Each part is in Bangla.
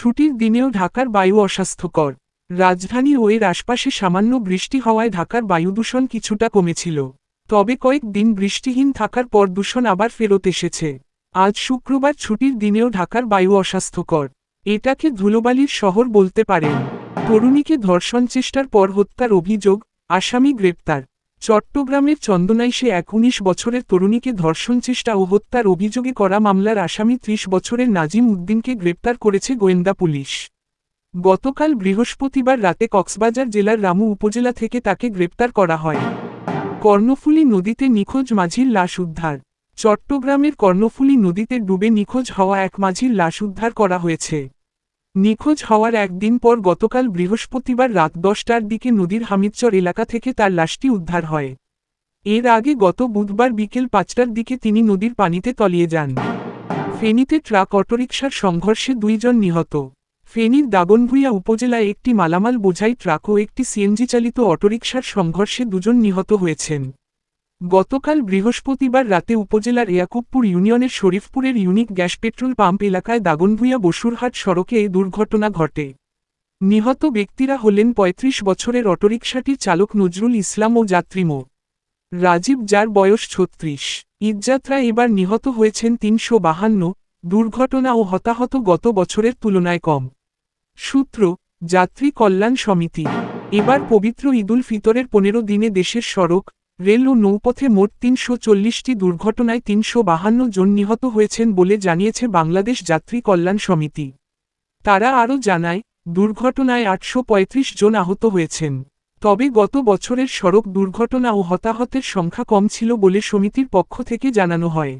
ছুটির দিনেও ঢাকার বায়ু অস্বাস্থ্যকর। রাজধানী ও এর আশপাশে সামান্য বৃষ্টি হওয়ায় ঢাকার বায়ুদূষণ কিছুটা কমেছিল। তবে কয়েক দিন বৃষ্টিহীন থাকার পর দূষণ আবার ফেরত এসেছে। আজ শুক্রবার ছুটির দিনেও ঢাকার বায়ু অস্বাস্থ্যকর। এটাকে ধুলোবালির শহর বলতে পারেন। তরুণীকে ধর্ষণ চেষ্টার পর হত্যার অভিযোগ, আসামি গ্রেপ্তার। চট্টগ্রামের চন্দনাইশে এক উনিশ বছরের তরুণীকে ধর্ষণ চেষ্টা ও হত্যার অভিযোগে করা মামলার আসামি ত্রিশ বছরের নাজিম উদ্দিনকে গ্রেপ্তার করেছে গোয়েন্দা পুলিশ। গতকাল বৃহস্পতিবার রাতে কক্সবাজার জেলার রামু উপজেলা থেকে তাকে গ্রেপ্তার করা হয়। কর্ণফুলী নদীতে নিখোঁজ মাঝির লাশ উদ্ধার। চট্টগ্রামের কর্ণফুলী নদীতে ডুবে নিখোঁজ হওয়া এক মাঝির লাশ উদ্ধার করা হয়েছে। নিখোঁজ হওয়ার একদিন পর গতকাল বৃহস্পতিবার রাত দশটার দিকে নদীর হামিদচর এলাকা থেকে তার লাশটি উদ্ধার হয়। এর আগে গত বুধবার বিকেল পাঁচটার দিকে তিনি নদীর পানিতে তলিয়ে যান। ফেনীতে ট্রাক অটোরিকশার সংঘর্ষে দুইজন নিহত। ফেনীর দাগনভূঞা উপজেলায় একটি মালামাল বোঝাই ট্রাক ও একটি সিএনজি চালিত অটোরিকশার সংঘর্ষে দুজন নিহত হয়েছেন। গতকাল বৃহস্পতিবার রাতে উপজেলার ইয়াকুবপুর ইউনিয়নের শরীফপুরের ইউনিক গ্যাস পেট্রোল পাম্প এলাকায় দাগনভূঞা বসুরহাট সড়কে এই দুর্ঘটনা ঘটে। নিহত ব্যক্তিরা হলেন ৩৫ বছরের অটোরিকশাটির চালক নজরুল ইসলাম ও যাত্রী মো। রাজীব, যার বয়স ছত্রিশ। ঈদযাত্রা এবার নিহত হয়েছেন তিনশো বাহান্ন। দুর্ঘটনা ও হতাহত গত বছরের তুলনায় কম। সূত্র, যাত্রী কল্যাণ সমিতি। এবার পবিত্র ঈদুল ফিতরের পনেরো দিনে দেশের সড়ক রেল ও নৌপথে মোট তিনশো চল্লিশটি দুর্ঘটনায় তিনশো বাহান্ন জন নিহত হয়েছেন বলে জানিয়েছে বাংলাদেশ যাত্রী কল্যাণ সমিতি। তারা আরও জানায়, দুর্ঘটনায় আটশো পঁয়ত্রিশ জন আহত হয়েছেন। তবে গত বছরের সড়ক দুর্ঘটনা ও হতাহতের সংখ্যা কম ছিল বলে সমিতির পক্ষ থেকে জানানো হয়।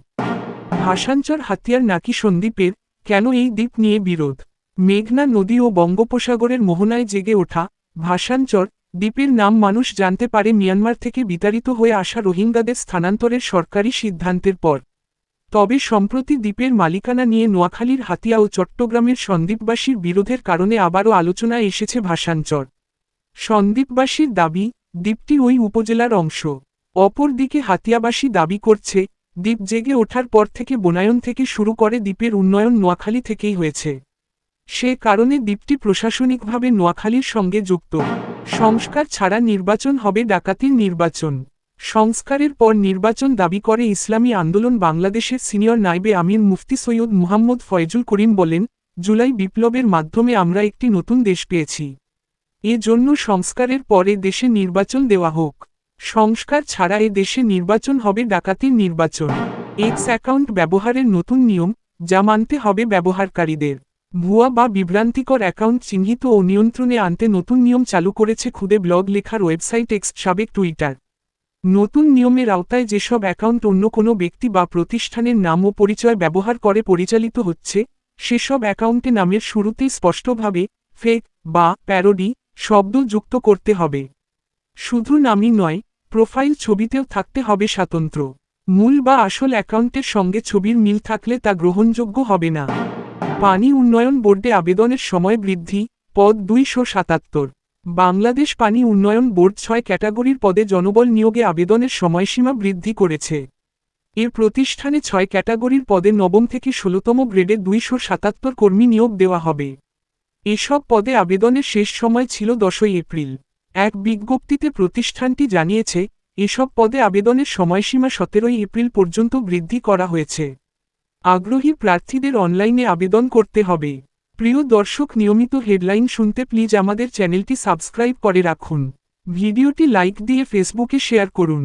ভাষাঞ্চর হাতিয়ার নাকি সন্দ্বীপের? কেন এই দ্বীপ নিয়ে বিরোধ? মেঘনা নদী ও বঙ্গোপসাগরের মোহনায় জেগে ওঠা ভাষাঞ্চর দ্বীপের নাম মানুষ জানতে পারে মিয়ানমার থেকে বিতাড়িত হয়ে আসা রোহিঙ্গাদের স্থানান্তরের সরকারি সিদ্ধান্তের পর। তবে সম্প্রতি দ্বীপের মালিকানা নিয়ে নোয়াখালীর হাতিয়া ও চট্টগ্রামের সন্দ্বীপবাসীর বিরোধের কারণে আবারও আলোচনায় এসেছে ভাষাঞ্চর সন্দ্বীপবাসীর দাবি, দ্বীপটি ওই উপজেলার অংশ। অপরদিকে হাতিয়াবাসী দাবি করছে, দ্বীপ জেগে ওঠার পর থেকে বনায়ন থেকে শুরু করে দ্বীপের উন্নয়ন নোয়াখালী থেকেই হয়েছে। সে কারণে দ্বীপটি প্রশাসনিকভাবে নোয়াখালীর সঙ্গে যুক্ত। সংস্কার ছাড়া নির্বাচন হবে ডাকাতির নির্বাচন। সংস্কারের পর নির্বাচন দাবি করে ইসলামী আন্দোলন বাংলাদেশের সিনিয়র নাইবে আমির মুফতি সৈয়দ মুহাম্মদ ফয়জুল করিম বলেন, জুলাই বিপ্লবের মাধ্যমে আমরা একটি নতুন দেশ পেয়েছি। এ জন্য সংস্কারের পরে দেশে নির্বাচন দেওয়া হোক। সংস্কার ছাড়া এ দেশে নির্বাচন হবে ডাকাতির নির্বাচন। এক্স অ্যাকাউন্ট ব্যবহারের নতুন নিয়ম, যা মানতে হবে ব্যবহারকারীদের। ভুয়া বা বিভ্রান্তিকর অ্যাকাউন্ট চিহ্নিত ও নিয়ন্ত্রণে আনতে নতুন নিয়ম চালু করেছে খুদে ব্লগ লেখার ওয়েবসাইট এক্স সাবেক টুইটার। নতুন নিয়মের আওতায় যেসব অ্যাকাউন্ট অন্য কোনো ব্যক্তি বা প্রতিষ্ঠানের নাম ও পরিচয় ব্যবহার করে পরিচালিত হচ্ছে, সেসব অ্যাকাউন্টে নামের শুরুতেই স্পষ্টভাবে ফেক বা প্যারোডি শব্দ যুক্ত করতে হবে। শুধু নামই নয়, প্রোফাইল ছবিতেও থাকতে হবে স্বাতন্ত্র। মূল বা আসল অ্যাকাউন্টের সঙ্গে ছবির মিল থাকলে তা গ্রহণযোগ্য হবে না। পানি উন্নয়ন বোর্ডে আবেদনের সময় বৃদ্ধি, পদ দুইশো সাতাত্তর। বাংলাদেশ পানি উন্নয়ন বোর্ড ছয় ক্যাটাগরির পদে জনবল নিয়োগে আবেদনের সময়সীমা বৃদ্ধি করেছে। এর প্রতিষ্ঠানে ছয় ক্যাটাগরির পদে নবম থেকে ষোলতম গ্রেডে দুইশো সাতাত্তর কর্মী নিয়োগ দেওয়া হবে। এসব পদে আবেদনের শেষ সময় ছিল দশই এপ্রিল। এক বিজ্ঞপ্তিতে প্রতিষ্ঠানটি জানিয়েছে, এসব পদে আবেদনের সময়সীমা সতেরোই এপ্রিল পর্যন্ত বৃদ্ধি করা হয়েছে। আগ্রহী প্রার্থীদের অনলাইনে আবেদন করতে হবে। প্রিয় দর্শক, নিয়মিত হেডলাইন শুনতে প্লিজ আমাদের চ্যানেলটি সাবস্ক্রাইব করে রাখুন। ভিডিওটি লাইক দিয়ে ফেসবুকে শেয়ার করুন।